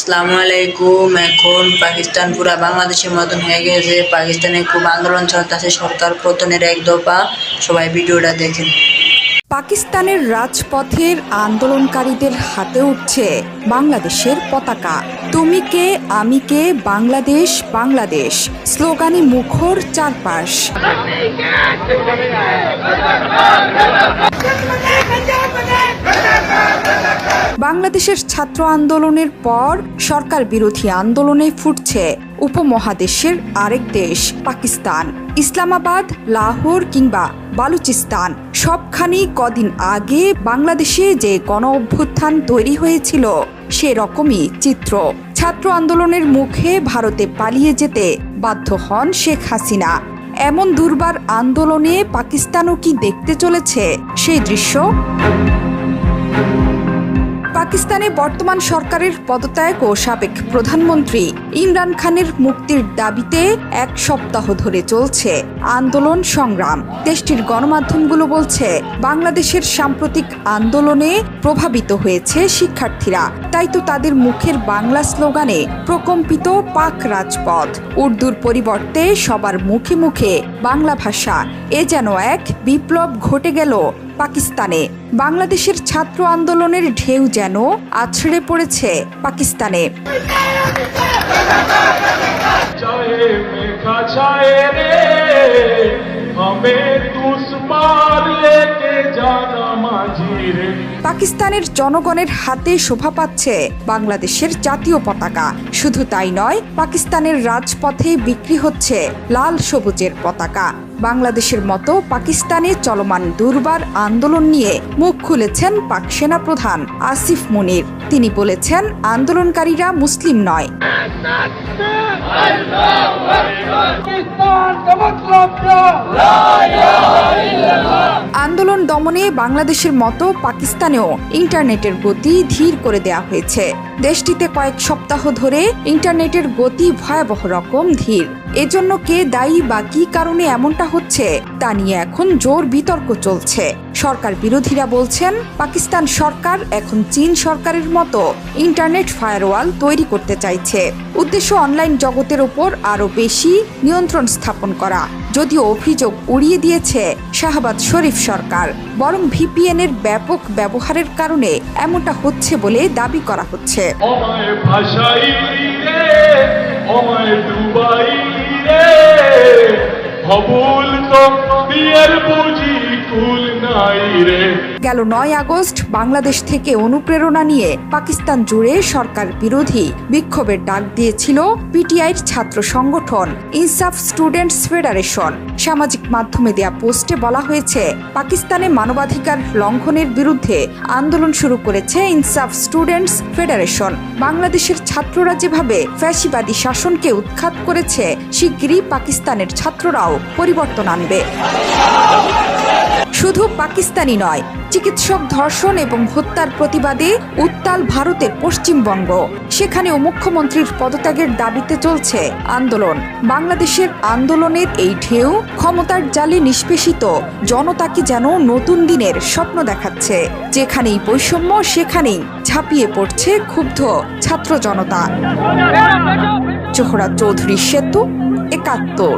আসসালামু আলাইকুম। এখন পাকিস্তান পুরা বাংলাদেশের মতন হয়ে গেছে। পাকিস্তানে খুব আন্দোলন চলতেছে। সরকার পতনের এক দফা। সবাই ভিডিওটা দেখেন। পাকিস্তানের রাজপথের আন্দোলনকারীদের হাতে উঠছে বাংলাদেশের পতাকা। তুমি কে আমি কে বাংলাদেশ বাংলাদেশ। স্লোগানে মুখর চারপাশ। বাংলাদেশের ছাত্র আন্দোলনের পর সরকার বিরোধী আন্দোলনে ফুটছে উপমহাদেশের আরেক দেশ, পাকিস্তান। ইসলামাবাদ, লাহোর কিংবা বালুচিস্তান। সবখানি কদিন আগে বাংলাদেশে যে গণ অভ্যুত্থান তৈরি হয়েছিল, সেরকমই চিত্র। ছাত্র আন্দোলনের মুখে ভারতে পালিয়ে যেতে বাধ্য হন শেখ হাসিনা। এমন দুর্বার আন্দোলনে পাকিস্তানও কি দেখতে চলেছে, সেই দৃশ্য? পাকিস্তানে বর্তমান সরকারের পদত্যাগ ও সাবেক প্রধানমন্ত্রী ইমরান খানের মুক্তির দাবিতে এক সপ্তাহ ধরে চলছে আন্দোলন সংগ্রাম। দেশটির গণমাধ্যমগুলো বলছে, বাংলাদেশের সাম্প্রতিক আন্দোলনে প্রভাবিত হয়েছে শিক্ষার্থীরা। তাই তো তাদের মুখের বাংলা স্লোগানে প্রকম্পিত পাক রাজপথ। উর্দুর পরিবর্তে সবার মুখে মুখে বাংলা ভাষা। এ যেন এক বিপ্লব ঘটে গেল পাকিস্তানে। বাংলাদেশের ছাত্র আন্দোলনের ঢেউ যেন আছড়ে পড়েছে পাকিস্তানে। পাকিস্তানের জনগণের হাতে শোভা পাচ্ছে বাংলাদেশের জাতীয় পতাকা। শুধু তাই নয় পাকিস্তানের রাজপথে বিক্রি হচ্ছে লাল সবুজের পতাকা। বাংলাদেশের মতো পাকিস্তানে চলমান দুর্বার আন্দোলন নিয়ে মুখ খুলেছেন পাক সেনা প্রধান আসিফ মুনির। তিনি বলেছেন, আন্দোলনকারীরা মুসলিম নয়। দমনে বাংলাদেশের মতো পাকিস্তানেও ইন্টারনেটের গতি ধীর করে দেওয়া হয়েছে। দেশটিতে কয়েক সপ্তাহ ধরে ইন্টারনেটের গতি ভয়াবহ রকম ধীর। এজন্য কে দায়ী বা কী কারণে এমনটা হচ্ছে, তা নিয়ে এখন জোর বিতর্ক চলছে। সরকার বিরোধীরা বলছেন, পাকিস্তান সরকার এখন চীন সরকারের মতো ইন্টারনেট ফায়ারওয়াল তৈরি করতে চাইছে। উদ্দেশ্য অনলাইন জগতের ওপর আরও বেশি নিয়ন্ত্রণ স্থাপন করা। যদিও অভিযোগ উড়িয়ে দিয়েছে শাহবাদ শরীফ সরকার, বরং ভিপিএন এর ব্যাপক ব্যবহারের কারণে এমনটা হচ্ছে বলে দাবি করা হচ্ছে। গেল নয় আগস্ট বাংলাদেশ থেকে অনুপ্রেরণা নিয়ে পাকিস্তান জুড়ে সরকার বিরোধী বিক্ষোভের ডাক দিয়েছিল পিটিআইর ছাত্র সংগঠন ইনসাফ স্টুডেন্টস ফেডারেশন। সামাজিক মাধ্যমে দেয়া পোস্টে বলা হয়েছে, পাকিস্তানে মানবাধিকার লঙ্ঘনের বিরুদ্ধে আন্দোলন শুরু করেছে ইনসাফ স্টুডেন্টস ফেডারেশন। বাংলাদেশের ছাত্ররা যেভাবে ফ্যাসিবাদী শাসনকে উৎখাত করেছে, শিগগিরই পাকিস্তানের ছাত্ররাও পরিবর্তন আনবে। শুধু পাকিস্তানি নয় চিকিৎসক ধর্ষণ এবং হত্যার প্রতিবাদে উত্তাল ভারতের পশ্চিমবঙ্গ। সেখানেও মুখ্যমন্ত্রীর পদত্যাগের দাবিতে চলছে আন্দোলন। বাংলাদেশের আন্দোলনের এই ঢেউ ক্ষমতার জালে নিষ্পেষিত। জনতাকে যেন নতুন দিনের স্বপ্ন দেখাচ্ছে। যেখানেই বৈষম্য সেখানেই ঝাঁপিয়ে পড়ছে ক্ষুব্ধ ছাত্র জনতা। জোহরা চৌধুরী সেতু একাত্তর।